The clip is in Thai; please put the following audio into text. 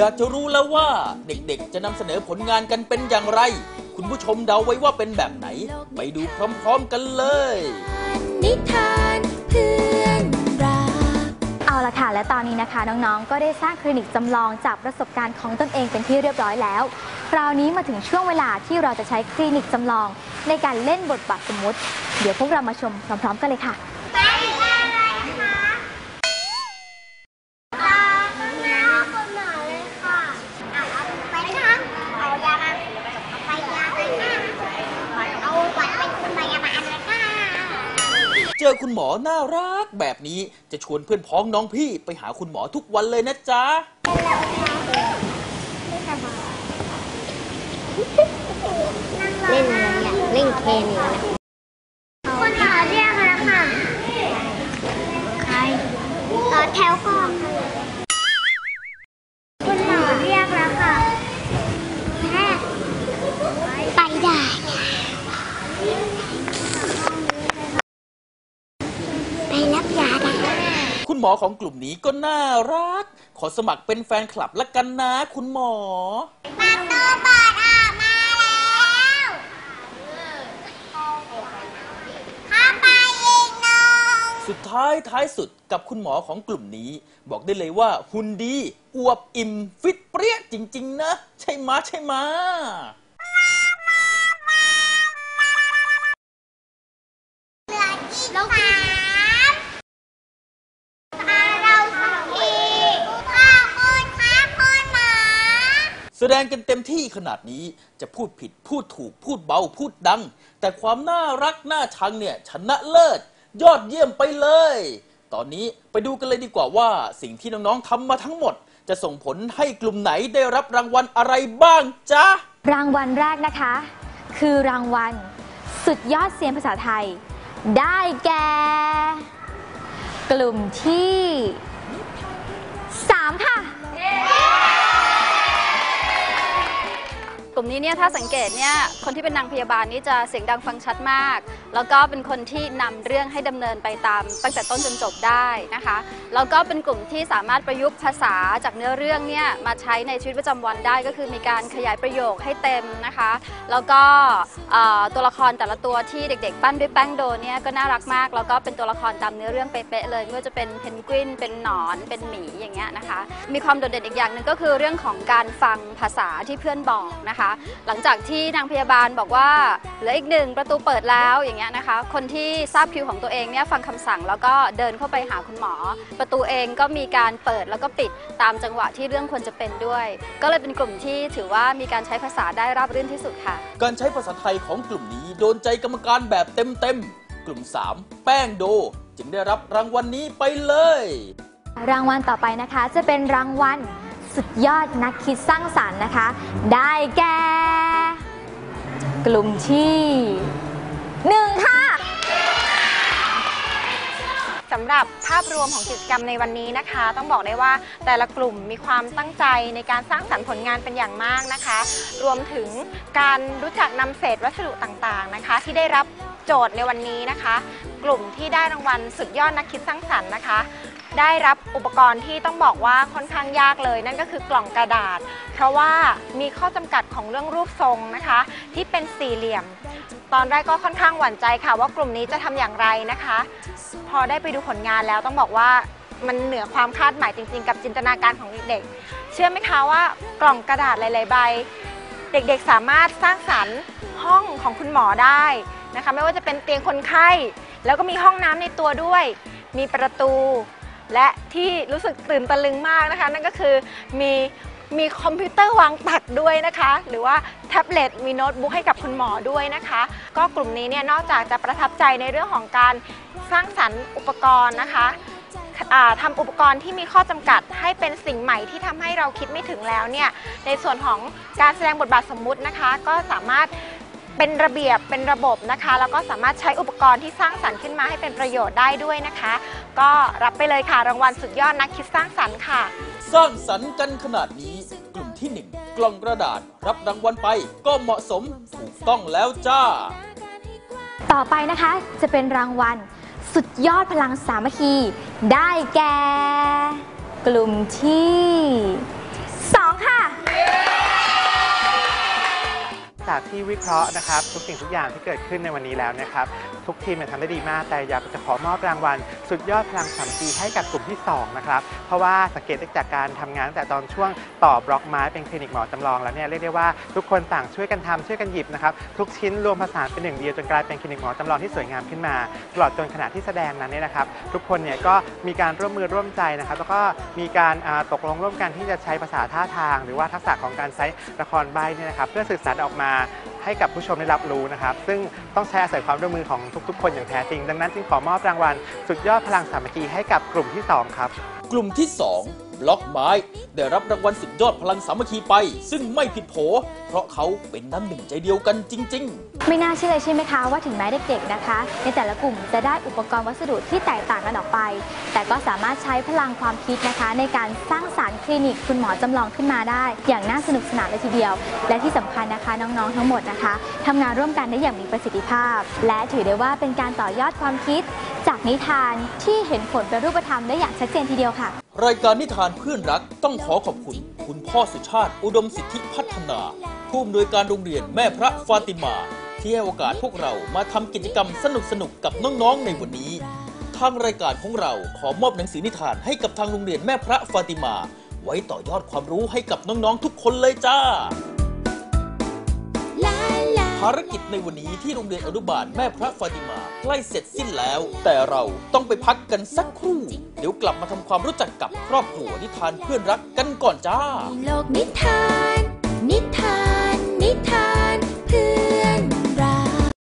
อยากจะรู้แล้วว่าเด็กๆ จะนำเสนอผลงานกันเป็นอย่างไร คุณผู้ชมเดาไว้ว่าเป็นแบบไหน ไปดูพร้อมๆกันเลย นิทานเพื่อนรักเอาละค่ะ และตอนนี้นะคะน้องๆ ก็ได้สร้างคลินิกจำลองจากประสบการณ์ของตนเองเป็นที่เรียบร้อยแล้ว คราวนี้มาถึงช่วงเวลาที่เราจะใช้คลินิกจำลอง ในการเล่นบทบาทสมมติ เดี๋ยวพวกเรามาชมพร้อมๆ กันเลยค่ะ เจอคุณหมอน่ารักแบบนี้จะชวนเพื่อนพ้องน้องพี่ไปหาคุณหมอทุกวันเลยนะจ๊ะเล่นอะไรอะเล่นเคนอยู่นะคนหาเรียกแล้วค่ะ ใครต่อแถวก่อนคุณหมอเรียกแล้วค่ะแพทย์ไปได้ ไปรับยาได้ คุณหม อของกลุ่มนี้ก็น่ารัก ขอสมัครเป็นแฟนคลับละกันนะคุณหมอ ประตูเปิดอะมาแล้วข้าไปอีกหนึ่งสุดท้ายท้ายสุดกับคุณหมอของกลุ่มนี้ บอกได้เลยว่าหุ่นดีอวบอิ่มฟิตเปรี้ยจริง ๆ นะ ใช่มะใช่มะเหลืออีกสามตาเราสักทีข้าคนข้าคนหมา แส ดงกันเต็มที่ขนาดนี้จะพูดผิดพูดถูกพูดเบาพูดดัง แต่ความน่ารักน่าชังเนี่ยชนะเลิศ ยอดเยี่ยมไปเลย ตอนนี้ไปดูกันเลยดีกว่าว่า สิ่งที่น้องๆทำมาทั้งหมด จะส่งผลให้กลุ่มไหนได้รับรางวัลอะไรบ้างจ๊ะ รางวัลแรกนะคะ คือรางวัล สุดยอดเซียนภาษาไทย ได้แก่ กลุ่มที่ 3 ค่ะ ลุ่มนี้เนี่ยถ้าสังเกตเนี่ยคนที่เป็นนางพยาบาลนี่จะเสียงดังฟังชัดมาก แล้วก็เป็นคนที่นำเรื่องให้ดำเนินไปตามตั้งแต่ต้นจนจบได้นะคะแล้วก็เป็นกลุ่มที่สามารถประยุกต์ภาษาจากเนื้อเรื่องเนี่ยมาใช้ในชีวิตประจำวันได้ ก็คือมีการขยายประโยคให้เต็มนะคะ แล้วก็ตัวละครแต่ละตัวที่เด็ก ๆ ปั้นด้วยแป้งโดเนี่ยก็น่ารักมาก แล้วก็เป็นตัวละครตามเนื้อเรื่องเป๊ะๆเลยไม่ว่าจะเป็นเพนกวินเป็นหนอนเป็นหมีอย่างเงี้ยนะคะ มีความโดดเด่นอีกอย่างหนึ่งก็คือเรื่องของการฟังภาษาที่เพื่อนบอกนะคะหลังจากที่นางพยาบาลบอกว่าเหลืออีกหนึ่งประตูเปิดแล้วอย่างเงี้ยนะคะ คนที่ทราบคิวของตัวเองเนี่ยฟังคำสั่งแล้วก็เดินเข้าไปหาคุณหมอ ประตูเองก็มีการเปิดแล้วก็ปิดตามจังหวะที่เรื่องควรจะเป็นด้วย ก็เลยเป็นกลุ่มที่ถือว่ามีการใช้ภาษาได้ราบรื่นที่สุดค่ะ การใช้ภาษาไทยของกลุ่มนี้โดนใจกรรมการแบบเต็มๆกลุ่ม 3 แป้งโด จึงได้รับรางวัลนี้ไปเลย รางวัลต่อไปนะคะจะเป็นรางวัล สุดยอดนักคิดสร้างสรรค์นะคะ ได้แก่ กลุ่มที่หนึ่งค่ะสำหรับภาพรวมของกิจกรรมในวันนี้นะคะ ต้องบอกได้ว่าแต่ละกลุ่มมีความตั้งใจในการสร้างสรรค์ผลงานเป็นอย่างมากนะคะ รวมถึงการรู้จักนำเศษวัสดุต่างๆนะคะ ที่ได้รับโจทย์ในวันนี้นะคะ กลุ่มที่ได้รางวัลสุดยอดนักคิดสร้างสรรค์นะคะ ได้รับอุปกรณ์ที่ต้องบอกว่าค่อนข้างยากเลย นั่นก็คือกล่องกระดาษ เพราะว่ามีข้อจำกัดของเรื่องรูปทรงนะคะ ที่เป็นสี่เหลี่ยม ตอนแรกก็ค่อนข้างหวั่นใจค่ะ ว่ากลุ่มนี้จะทำอย่างไรนะคะ พอได้ไปดูผลงานแล้วต้องบอกว่ามันเหนือความคาดหมายจริง ๆ กับจินตนาการของเด็กๆ เชื่อไหมคะว่ากล่องกระดาษหลายๆใบ เด็กๆสามารถสร้างสรรค์ห้องของคุณหมอได้นะคะ ไม่ว่าจะเป็นเตียงคนไข้ แล้วก็มีห้องน้ำในตัวด้วย มีประตู และที่รู้สึกตื่นตะลึงมากนะคะ นั่นก็คือมีมีคอมพิวเตอร์วางตักด้วยนะคะ หรือว่าแท็บเล็ตมีโน้ตบุ๊กให้กับคุณหมอด้วยนะคะ ก็กลุ่มนี้เนี่ยนอกจากจะประทับใจในเรื่องของการสร้างสรรค์อุปกรณ์นะคะอ่าทำอุปกรณ์ที่มีข้อจำกัดให้เป็นสิ่งใหม่ที่ทำให้เราคิดไม่ถึงแล้วเนี่ยในส่วนของการแสดงบทบาทสมมุตินะคะ ก็สามารถ เป็นระเบียบเป็นระบบนะคะ แล้วก็สามารถใช้อุปกรณ์ที่สร้างสรรค์ขึ้นมาให้เป็นประโยชน์ได้ด้วยนะคะ ก็รับไปเลยค่ะรางวัลสุดยอดนักคิดสร้างสรรค์ค่ะ สร้างสรรค์กันขนาดนี้ กลุ่มที่ 1 กล่องกระดาษ รับรางวัลไปก็เหมาะสมถูกต้องแล้วจ้า ต่อไปนะคะจะเป็นรางวัลสุดยอดพลังสามัคคี ได้แก่ กลุ่มที่ จากที่วิเคราะห์นะครับ ทุกสิ่งทุกอย่างที่เกิดขึ้นในวันนี้แล้วนะครับ ทุกทีมเนี่ยทำได้ดีมาก แต่อยากจะขอมอบรางวัล สุดยอดพลังสามัคคีให้กับกลุ่มที่สองนะครับ เพราะว่าสังเกตได้จากการทำงานตั้งแต่ตอนช่วงต่อบล็อกไม้เป็นคลินิกหมอจำลองแล้วเนี่ยเรียกได้ว่าทุกคนต่างช่วยกันทำช่วยกันหยิบนะครับทุกชิ้นรวมผสานเป็นหนึ่งเดียวจนกลายเป็นคลินิกหมอจำลองที่สวยงามขึ้นมาตลอดจนขณะที่แสดงนั้นเนี่ยนะครับ ทุกคนเนี่ยก็มีการร่วมมือร่วมใจนะครับ แล้วก็มีการตกลงร่วมกันที่จะใช้ภาษาท่าทาง หรือว่าทักษะของการใช้ละครใบเนี่ยนะครับเพื่อสื่อสารออกมาให้กับผู้ชมได้รับรู้นะครับ ซึ่งต้องใช้อาศัยความร่วมมือของทุกๆ คนอย่างแท้จริง ดังนั้นจึงขอมอบรางวัล สุดยอดพลังสามัคคีให้กับกลุ่มที่สองครับ กลุ่มที่ 2 บล็อกไม้ ได้รับรางวัลสุดยอดพลังสามัคคีไป ซึ่งไม่ผิดโผ เพราะเขาเป็นน้ำหนึ่งใจเดียวกันจริง ๆ ไม่น่าเชื่อเลยใช่ไหมคะว่าถึงแม้เด็กๆนะคะ ในแต่ละกลุ่มจะได้อุปกรณ์วัสดุที่แตกต่างกันออกไป แต่ก็สามารถใช้พลังความคิดนะคะ ในการสร้างสารรค์คลินิกคุณหมอจำลองขึ้นมาได้ อย่างน่าสนุกสนานเลยทีเดียว และที่สำคัญนะคะน้องๆทั้งหมดนะคะทำงานร่วมกันได้อย่างมีประสิทธิภาพ และถือได้ว่าเป็นการต่อยอดความคิด จากนิทานที่เห็นผลเป็นรูปธรรมได้อย่างชัดเจนทีเดียวค่ะ รายการนิทานเพื่อนรักต้องขอขอบคุณ คุณพ่อสุชาติ อุดมสิทธิพัฒนา ผู้อำนวยการโรงเรียนแม่พระฟาติมา ที่ให้โอกาสพวกเรามาทำกิจกรรมสนุกๆกับน้องๆในวันนี้ ทางรายการของเราขอมอบหนังสือนิทานให้กับทางโรงเรียนแม่พระฟาติมา ไว้ต่อยอดความรู้ให้กับน้องๆทุกคนเลยจ้าลาลาภารกิจในวันนี้ที่โรงเรียนอนุบาลแม่พระฟาติมา ใกล้เสร็จสิ้นแล้ว แต่เราต้องไปพักกันสักครู่ เดี๋ยวกลับมาทำความรู้จักกับครอบครัวนิทานเพื่อนรักกันก่อนจ้า โลกนิทาน